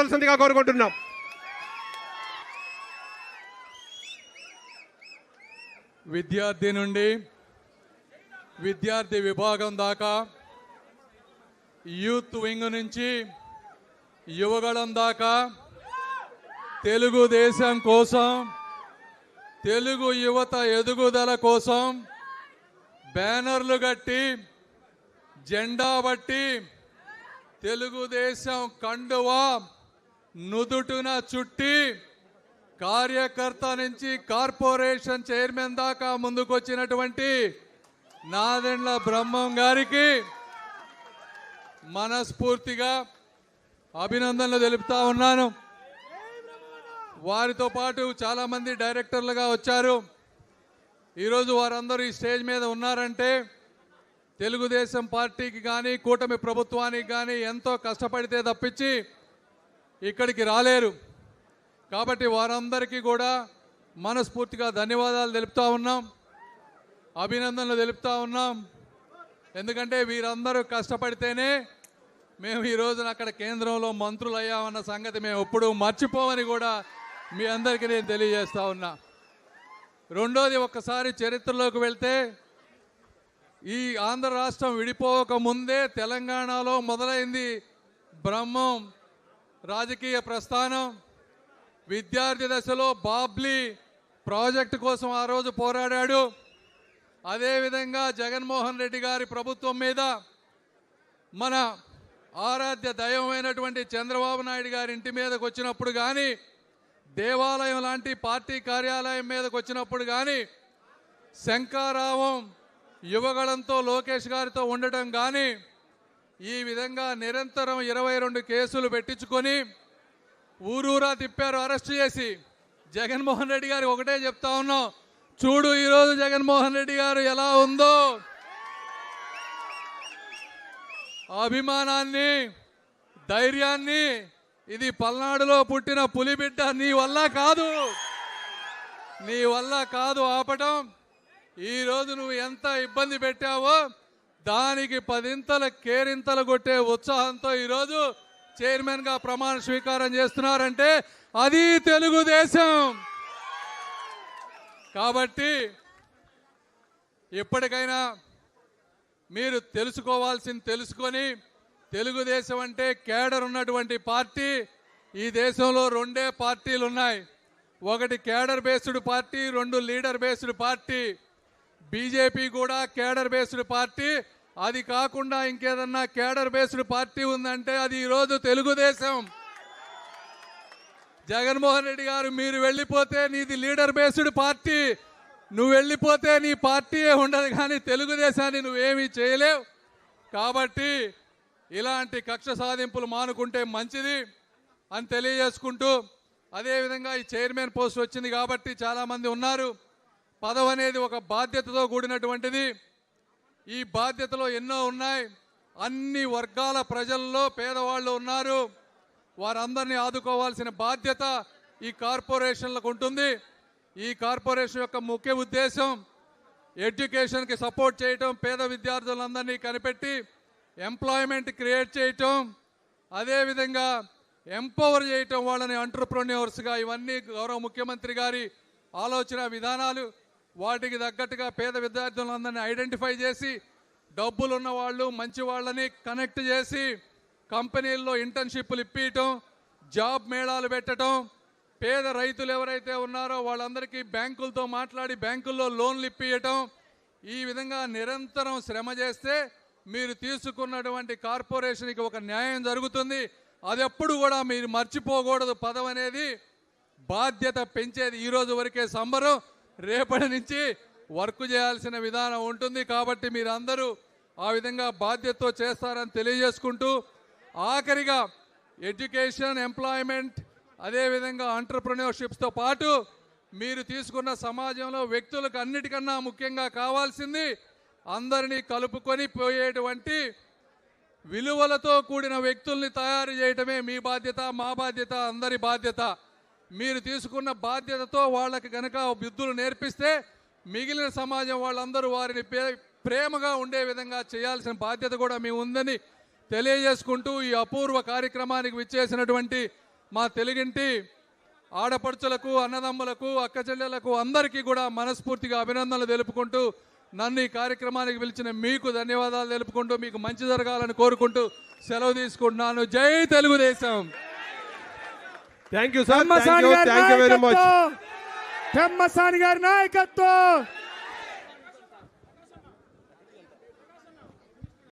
మాట్లాడవలసిందిగా కోరుకుంటున్నాం. విద్యార్థి నుండి విద్యార్థి విభాగం దాకా యూత్ వింగ్ నుంచి యువగళం దాకా తెలుగుదేశం కోసం తెలుగు యువత ఎదుగుదల కోసం బ్యానర్లు కట్టి జెండా బట్టి తెలుగుదేశం కండువా నుదుటున చుట్టి కార్యకర్త నుంచి కార్పొరేషన్ చైర్మన్ దాకా ముందుకొచ్చినటువంటి నాదెండ్ల బ్రహ్మం గారికి మనస్ఫూర్తిగా అభినందనలు తెలుపుతా ఉన్నాను. వారితో పాటు చాలామంది డైరెక్టర్లుగా వచ్చారు. ఈరోజు వారందరూ ఈ స్టేజ్ మీద ఉన్నారంటే తెలుగుదేశం పార్టీకి కానీ కూటమి ప్రభుత్వానికి కానీ ఎంతో కష్టపడితే తప్పించి ఇక్కడికి రాలేరు. కాబట్టి వారందరికీ కూడా మనస్ఫూర్తిగా ధన్యవాదాలు తెలుపుతా ఉన్నాం. అభినందనలు తెలుపుతా ఉన్నాం. ఎందుకంటే వీరందరూ కష్టపడితేనే మేము ఈ రోజున అక్కడ కేంద్రంలో మంత్రులు అయ్యామన్న సంగతి మేము ఎప్పుడూ మర్చిపోమని కూడా మీ అందరికీ నేను తెలియజేస్తా ఉన్నా. రెండోది ఒక్కసారి చరిత్రలోకి వెళ్తే ఈ ఆంధ్ర రాష్ట్రం విడిపోక ముందే తెలంగాణలో మొదలైంది బ్రహ్మం. రాజకీయ ప్రస్థానం విద్యార్థి దశలో బాబ్లీ ప్రాజెక్టు కోసం ఆ రోజు పోరాడాడు. అదేవిధంగా జగన్మోహన్ రెడ్డి గారి ప్రభుత్వం మీద మన ఆరాధ్య దైవమైనటువంటి చంద్రబాబు నాయుడు గారి ఇంటి మీదకి వచ్చినప్పుడు కానీ దేవాలయం లాంటి పార్టీ కార్యాలయం మీదకు వచ్చినప్పుడు కానీ శంకారావం యువగళంతో లోకేష్ గారితో ఉండటం కానీ ఈ విధంగా నిరంతరం ఇరవై రెండు కేసులు పెట్టించుకొని ఊరూరా తిప్పారు అరెస్ట్ చేసి. జగన్మోహన్ రెడ్డి గారు ఒకటే చెప్తా ఉన్నాం. చూడు ఈరోజు జగన్మోహన్ రెడ్డి గారు ఎలా ఉందో. అభిమానాన్ని ధైర్యాన్ని ఇది పల్నాడులో పుట్టిన పులిబిడ్డ నీ వల్ల కాదు. నీ వల్ల కాదు ఆపటం. ఈరోజు నువ్వు ఎంత ఇబ్బంది పెట్టావో దానికి పదింతల కేరింతలు కొట్టే ఉత్సాహంతో ఈరోజు చైర్మన్గా ప్రమాణ స్వీకారం చేస్తున్నారంటే అది తెలుగుదేశం. కాబట్టి ఎప్పటికైనా మీరు తెలుసుకోవాల్సింది తెలుసుకొని తెలుగుదేశం అంటే కేడర్ ఉన్నటువంటి పార్టీ ఈ దేశంలో రెండే పార్టీలు ఉన్నాయి ఒకటి కేడర్ బేస్డ్ పార్టీ రెండు లీడర్ బేస్డ్ పార్టీ. బీజేపీ కూడా కేడర్ బేస్డ్ పార్టీ. అది కాకుండా ఇంకేదన్నా కేడర్ బేస్డ్ పార్టీ ఉందంటే అది ఈరోజు తెలుగుదేశం. జగన్మోహన్ రెడ్డి గారు మీరు వెళ్ళిపోతే నీది లీడర్ బేస్డ్ పార్టీ. నువ్వు వెళ్ళిపోతే నీ పార్టీయే ఉండదు కానీ తెలుగుదేశాన్ని నువ్వేమీ చేయలేవు. కాబట్టి ఇలాంటి కక్ష సాధింపులు మానుకుంటే మంచిది అని తెలియజేసుకుంటూ అదేవిధంగా ఈ చైర్మన్ పోస్ట్ వచ్చింది కాబట్టి చాలామంది ఉన్నారు. పదవి అనేది ఒక బాధ్యతతో కూడినటువంటిది. ఈ బాధ్యతలో ఎన్నో ఉన్నాయి. అన్ని వర్గాల ప్రజల్లో పేదవాళ్ళు ఉన్నారు. వారందరినీ ఆదుకోవాల్సిన బాధ్యత ఈ కార్పొరేషన్లకు ఉంటుంది. ఈ కార్పొరేషన్ యొక్క ముఖ్య ఉద్దేశం ఎడ్యుకేషన్కి సపోర్ట్ చేయటం పేద విద్యార్థులందరినీ కనిపెట్టి ఎంప్లాయ్మెంట్ క్రియేట్ చేయటం అదేవిధంగా ఎంపవర్ చేయటం వాళ్ళని ఎంటర్ప్రెన్యూర్స్గా ఇవన్నీ గౌరవ ముఖ్యమంత్రి గారి ఆలోచన విధానాలు వాటికి తగ్గట్టుగా పేద విద్యార్థులందరినీ ఐడెంటిఫై చేసి డబ్బులు ఉన్న వాళ్ళు మంచి వాళ్ళని కనెక్ట్ చేసి కంపెనీల్లో ఇంటర్న్షిప్లు ఇప్పించటం జాబ్ మేళాలు పెట్టడం పేద రైతులు ఎవరైతే ఉన్నారో వాళ్ళందరికీ బ్యాంకులతో మాట్లాడి బ్యాంకుల్లో లోన్లు ఇప్పించటం ఈ విధంగా నిరంతరం శ్రమ చేస్తే మీరు తీసుకున్నటువంటి కార్పొరేషన్కి ఒక న్యాయం జరుగుతుంది. అది ఎప్పుడు కూడా మీరు మర్చిపోకూడదు. పదం అనేది బాధ్యత పెంచేది ఈ రోజు వరకే సంబరం. రేపటి నుంచి వర్క్ చేయాల్సిన విధానం ఉంటుంది కాబట్టి మీరందరూ ఆ విధంగా బాధ్యతతో చేస్తారని తెలియజేసుకుంటూ ఆఖరిగా ఎడ్యుకేషన్ ఎంప్లాయ్మెంట్ అదేవిధంగా ఆంటర్ప్రినర్షిప్స్తో పాటు మీరు తీసుకున్న సమాజంలో వ్యక్తులకు అన్నిటికన్నా ముఖ్యంగా కావాల్సింది అందరినీ కలుపుకొని పోయేటువంటి విలువలతో కూడిన వ్యక్తుల్ని తయారు చేయటమే మీ బాధ్యత మా బాధ్యత అందరి బాధ్యత. మీరు తీసుకున్న బాధ్యతతో వాళ్ళకి గనక బుద్ధులు నేర్పిస్తే మిగిలిన సమాజం వాళ్ళందరూ వారిని ప్రేమగా ఉండే విధంగా చేయాల్సిన బాధ్యత కూడా మీ ఉందని తెలియజేసుకుంటూ ఈ అపూర్వ కార్యక్రమానికి విచ్చేసినటువంటి మా తెలుగింటి ఆడపడుచులకు అన్నదమ్ములకు అక్కచెల్లెలకు అందరికీ కూడా మనస్ఫూర్తిగా అభినందనలు తెలుపుకుంటూ నన్ను ఈ కార్యక్రమానికి పిలిచిన మీకు ధన్యవాదాలు తెలుపుకుంటూ మీకు మంచి జరగాలని కోరుకుంటూ సెలవు తీసుకుంటున్నాను. జై Telugu Desam! Thank you sir Pemmasani గారి థ్యాంక్ యూ వెరీ మచ్ నాయకత్వం పెమ్మసాని గారి నాయకత్వం